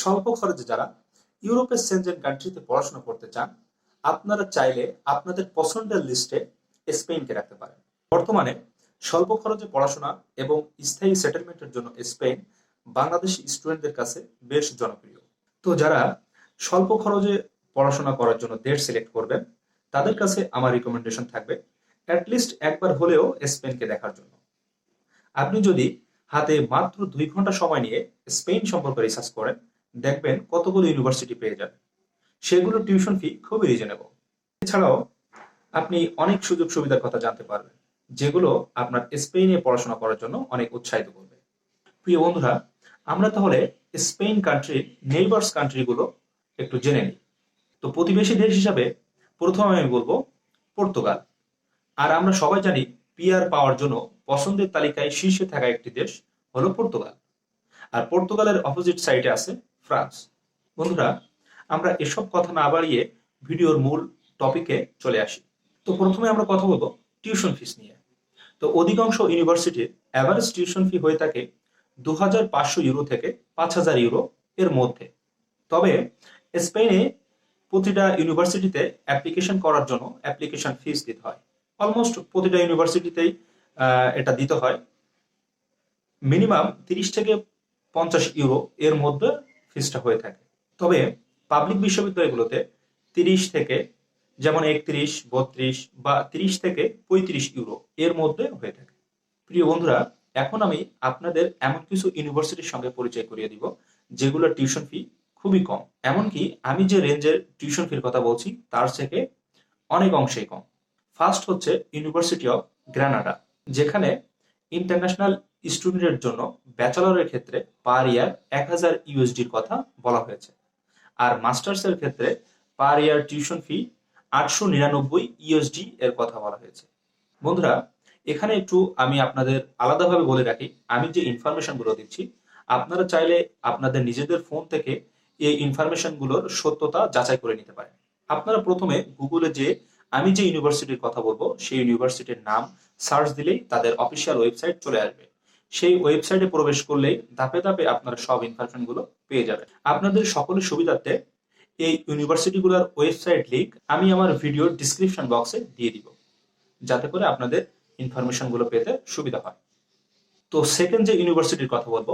স্বল্প খরচে যারা ইউরোপের সেনজেন কান্ট্রিতে পড়াশোনা করতে চান, আপনারা চাইলে আপনাদের পছন্দের লিস্টে স্পেনকে রাখতে পারেন। বর্তমানে স্বল্প খরচে পড়াশোনা এবং স্থায়ী সেটেলমেন্টের জন্য স্পেন বাংলাদেশি স্টুডেন্টদের কাছে বেশ জনপ্রিয়। তো যারা স্বল্প খরচে পড়াশোনা করার জন্য দেশ সিলেক্ট করবেন, তাদের কাছে আমার রিকমেন্ডেশন থাকবে অ্যাটলিস্ট একবার হলেও স্পেনকে দেখার জন্য। আপনি যদি হাতে মাত্র দুই ঘণ্টা সময় নিয়ে স্পেন সম্পর্কে রিসার্চ করেন দেখবেন কতগুলো ইউনিভার্সিটি পেয়ে যাবেন। সেগুলোর টিউশন ফি খুবই রিজনেবল এছাড়াও আপনি অনেক সুযোগ সুবিধার কথা জানতে পারবেন, যেগুলো আপনার স্পেনে পড়াশোনা করার জন্য অনেক উৎসাহিত করবে। প্রিয় বন্ধুরা, আমরা তাহলে স্পেন কান্ট্রির নেইবার্স কান্ট্রিগুলো একটু জেনে নিই। তো প্রতিবেশী দেশ হিসাবে প্রথমে আমি বলব পর্তুগাল। আর আমরা সবাই জানি পিআর পাওয়ার জন্য পছন্দের তালিকায় শীর্ষে থাকা একটি দেশ হলো পর্তুগাল। আর পর্তুগালের অপোজিট সাইডে আছে ফ্রান্স। বন্ধুরা, আমরা এসব কথা না বাড়িয়ে ভিডিওর মূল টপিকে চলে আসি। তো প্রথমে আমরা কথা বলব টিউশন ফিস নিয়ে। তো অধিকাংশ ইউনিভার্সিটির অ্যাভারেজ টিউশন ফি হয়ে থাকে দু হাজার পাঁচশো ইউরো থেকে পাঁচ হাজার ইউরো এর মধ্যে। তবে স্পেনে প্রতিটা ইউনিভার্সিটিতে অ্যাপ্লিকেশন করার জন্য অ্যাপ্লিকেশন ফিস দিতে হয়। অলমোস্ট প্রতিটা ইউনিভার্সিটিতেই এটা দিতে হয়। মিনিমাম তিরিশ থেকে পঞ্চাশ ইউরো এর মধ্যে ফিসটা হয়ে থাকে। তবে পাবলিক বিশ্ববিদ্যালয়গুলোতে তিরিশ থেকে যেমন একত্রিশ, বত্রিশ বা তিরিশ থেকে পঁয়ত্রিশ ইউরো এর মধ্যে হয়ে থাকে। প্রিয় বন্ধুরা, এখন আমি আপনাদের এমন কিছু ইউনিভার্সিটির সঙ্গে পরিচয় করিয়ে দিব, যেগুলোর টিউশন ফি খুবই কম। এমনকি আমি যে রেঞ্জের টিউশন ফির কথা বলছি, তার থেকে অনেক অংশেই কম। ফার্স্ট হচ্ছে ইউনিভার্সিটি অফ গ্রানাডা যেখানে ইন্টারন্যাশনাল স্টুডেন্টের জন্য ব্যাচেলরের ক্ষেত্রে পার ইয়ার এক হাজার ইউএসডির কথা বলা হয়েছে। আর মাস্টার্সের ক্ষেত্রে পার ইয়ার টিউশন ফি আটশো নিরানব্বই ইউএসডি এর কথা বলা হয়েছে। বন্ধুরা, এখানে একটু আমি আপনাদের আলাদাভাবে বলে রাখি, আমি যে ইনফরমেশনগুলো দিচ্ছি, আপনারা চাইলে আপনাদের নিজেদের ফোন থেকে এই ইনফরমেশনগুলোর সত্যতা যাচাই করে নিতে পারেন। আপনারা প্রথমে গুগলে যে আমি যে ইউনিভার্সিটির কথা বলব, সেই ইউনিভার্সিটির নাম সার্চ দিলেই তাদের অফিসিয়াল ওয়েবসাইট চলে আসবে। সেই ওয়েবসাইটে প্রবেশ করলেই ধাপে ধাপে আপনারা সব ইনফরমেশনগুলো পেয়ে যাবেন। আপনাদের সকলের সুবিধার্থে এই ইউনিভার্সিটিগুলোর ওয়েবসাইট লিংক আমি আমার ভিডিওর ডিসক্রিপশন বক্সে দিয়ে দিব, যাতে করে আপনাদের ইনফরমেশনগুলো পেতে সুবিধা হয়। তো সেকেন্ড যে ইউনিভার্সিটির কথা বলব,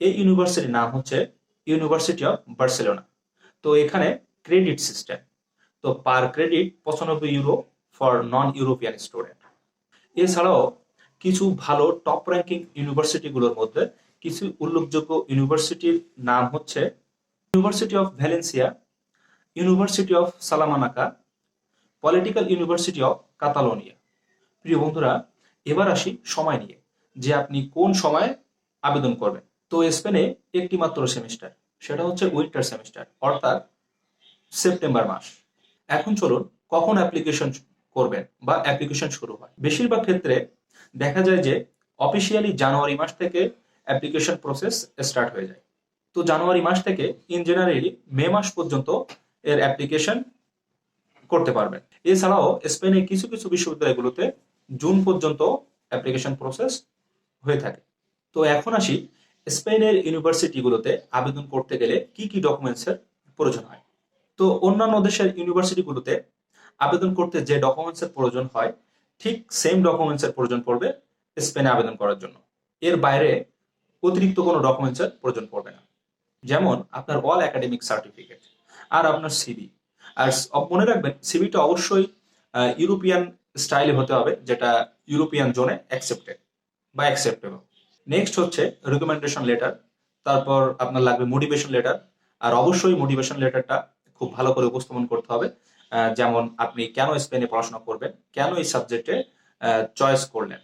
এই ইউনিভার্সিটির নাম হচ্ছে ইউনিভার্সিটি অফ বার্সেলোনা তো এখানে ক্রেডিট সিস্টেম তো পার ক্রেডিট পঁচানব্বই euro for non European student এছাড়াও কিছু ভালো টপ র্যাঙ্কিং ইউনিভার্সিটিগুলোর মধ্যে কিছু উল্লেখযোগ্য ইউনিভার্সিটির নাম হচ্ছে university of Valencia university of Salamanca political university of Catalonia প্রিয় বন্ধুরা, এবার আসি সময় নিয়ে, যে আপনি কোন সময়ে আবেদন করবেন। তো স্পেনে একটি মাত্র সেমিস্টার সেটা হচ্ছে উইন্টার সেমিস্টার অর্থাৎ সেপ্টেম্বর মাস। এখন চলুন কখন অ্যাপ্লিকেশন করবেন বা অ্যাপ্লিকেশন শুরু হয়। বেশিরভাগ ক্ষেত্রে দেখা যায় যে অফিসিয়ালি জানুয়ারি মাস থেকে অ্যাপ্লিকেশন প্রসেস স্টার্ট হয়ে যায়। তো জানুয়ারি মাস থেকে ইন জেনারেলি মে মাস পর্যন্ত এর অ্যাপ্লিকেশন করতে পারবেন। এছাড়াও স্পেনের কিছু কিছু বিশ্ববিদ্যালয়গুলোতে জুন পর্যন্ত অ্যাপ্লিকেশন প্রসেস হয়ে থাকে। তো এখন আসি স্পেনের ইউনিভার্সিটিগুলোতে আবেদন করতে গেলে কি কি ডকুমেন্টসের প্রয়োজন হয়? তো অন্যান্য দেশের ইউনিভার্সিটিগুলোতে আবেদন করতে যে ডকুমেন্টসের প্রয়োজন হয়, ঠিক সেম ডকুমেন্টসের প্রয়োজন পড়বে স্পেনে আবেদন করার জন্য। এর বাইরে অতিরিক্ত কোনো ডকুমেন্টসের প্রয়োজন পড়বে না। যেমন আপনার অল একাডেমিক সার্টিফিকেট আর আপনার সিবি আর মনে রাখবেন সিবিটা অবশ্যই ইউরোপিয়ান স্টাইলে হতে হবে, যেটা ইউরোপিয়ান জোনে অ্যাকসেপ্টেড বা অ্যাকসেপ্টেবল নেক্সট হচ্ছে রিকমেন্ডেশন লেটার তারপর আপনার লাগবে মোটিভেশন লেটার আর অবশ্যই মোটিভেশন লেটারটা খুব ভালো করে উপস্থাপন করতে হবে। যেমন আপনি কেন স্পেনে পড়াশোনা করবেন? কেন এই সাবজেক্টে চয়েস করলেন?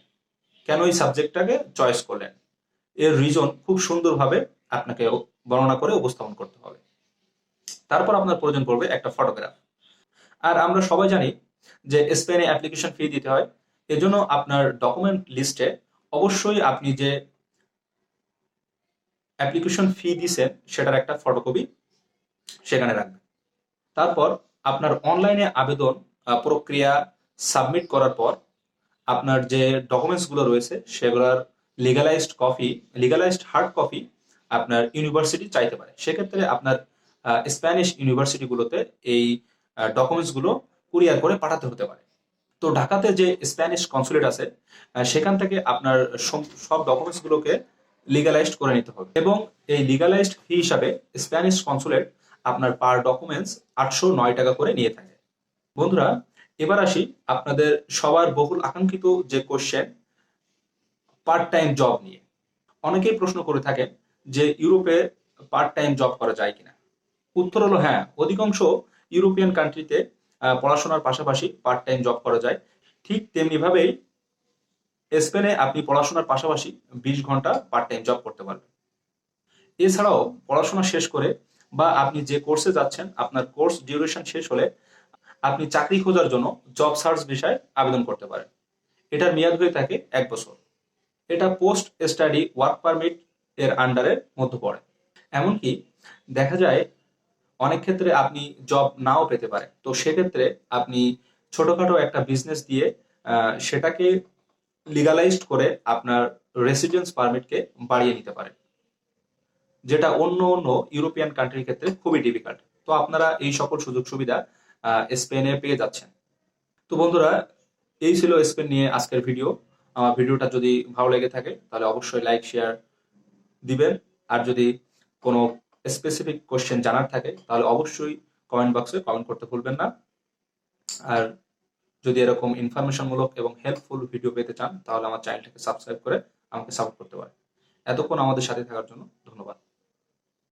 কেন এই সাবজেক্টটাকে চয়েস করলেন? এর রিজন খুব সুন্দরভাবে আপনাকে বর্ণনা করে উপস্থাপন করতে হবে। তারপর আপনার প্রয়োজন পড়বে একটা ফটোগ্রাফ আর আমরা সবাই জানি যে স্পেনে অ্যাপ্লিকেশন ফি দিতে হয়। এজন্য আপনার ডকুমেন্ট লিস্টে অবশ্যই আপনি যে অ্যাপ্লিকেশন ফি দিছেন, সেটার একটা ফটোকপি সেখানে রাখবেন। তারপর আপনার অনলাইনে আবেদন প্রক্রিয়া সাবমিট করার পর আপনার যে ডকুমেন্টসগুলো রয়েছে, সেগুলোর legalised copy legalised hard copy আপনার ইউনিভার্সিটি চাইতে পারে। সেক্ষেত্রে আপনার স্প্যানিশ ইউনিভার্সিটিগুলোতে এই ডকুমেন্টসগুলো কুরিয়ার করে পাঠাতে হতে পারে। তো ঢাকাতে যে স্প্যানিশ কনসুলেট আছে সেখান থেকে আপনার সব ডকুমেন্টসগুলোকে লিগালাইজড করে নিতে হবে। এবং এই লিগালাইজড ফি হিসাবে স্প্যানিশ কনসুলেট আপনার পার ডকুমেন্টস আটশো নয় টাকা করে নিয়ে থাকে। বন্ধুরা, এবার আসি আপনাদের সবার বহুল আকাঙ্ক্ষিত যে কোশ্চেন পার্ট টাইম জব নিয়ে। অনেকেই প্রশ্ন করে থাকেন যে, ইউরোপে পার্ট টাইম জব করা যায় কিনা? উত্তর হলো হ্যাঁ অধিকাংশ ইউরোপিয়ান কান্ট্রিতে পড়াশোনার পাশাপাশি পার্ট টাইম জব করা যায়। ঠিক তেমনি ভাবেই স্পেনে আপনি পড়াশোনার পাশাপাশি বিশ ঘণ্টা পার্ট টাইম জব করতে পারবেন। এছাড়াও পড়াশোনা শেষ করে বা আপনি যে কোর্সে যাচ্ছেন, আপনার কোর্স ডিউরেশন শেষ হলে আপনি চাকরি খোঁজার জন্য জব সার্চ বিষয়ে আবেদন করতে পারেন। এটার মেয়াদ হয়ে থাকে এক বছর। এটা পোস্ট স্টাডি ওয়ার্ক পারমিট এর আন্ডারের মধ্যে পড়ে। এমনকি দেখা যায় অনেক ক্ষেত্রে আপনি জব নাও পেতে পারেন। তো সেক্ষেত্রে আপনি ছোটখাটো একটা বিজনেস দিয়ে সেটাকে লিগালাইজড করে আপনার রেসিডেন্স পারমিটকে বাড়িয়ে নিতে পারেন। যেটা অন্য অন্য ইউরোপিয়ান কান্ট্রির ক্ষেত্রে খুবই ডিফিকাল্ট তো আপনারা এই সকল সুযোগ সুবিধা স্পেনে পেয়ে যাচ্ছেন। তো বন্ধুরা, এই ছিল স্পেন নিয়ে আজকের ভিডিও। আমার ভিডিওটা যদি ভালো লেগে থাকে, তাহলে অবশ্যই লাইক শেয়ার দিবেন। আর যদি কোনো স্পেসিফিক কোশ্চেন জানার থাকে, তাহলে অবশ্যই কমেন্ট বক্সে কমেন্ট করতে ভুলবেন না। আর যদি এরকম ইনফরমেশনমূলক এবং হেল্পফুল ভিডিও পেতে চান, তাহলে আমার চ্যানেলটাকে সাবস্ক্রাইব করে আমাকে সাপোর্ট করতে পারেন। এতক্ষণ আমাদের সাথে থাকার জন্য ধন্যবাদ।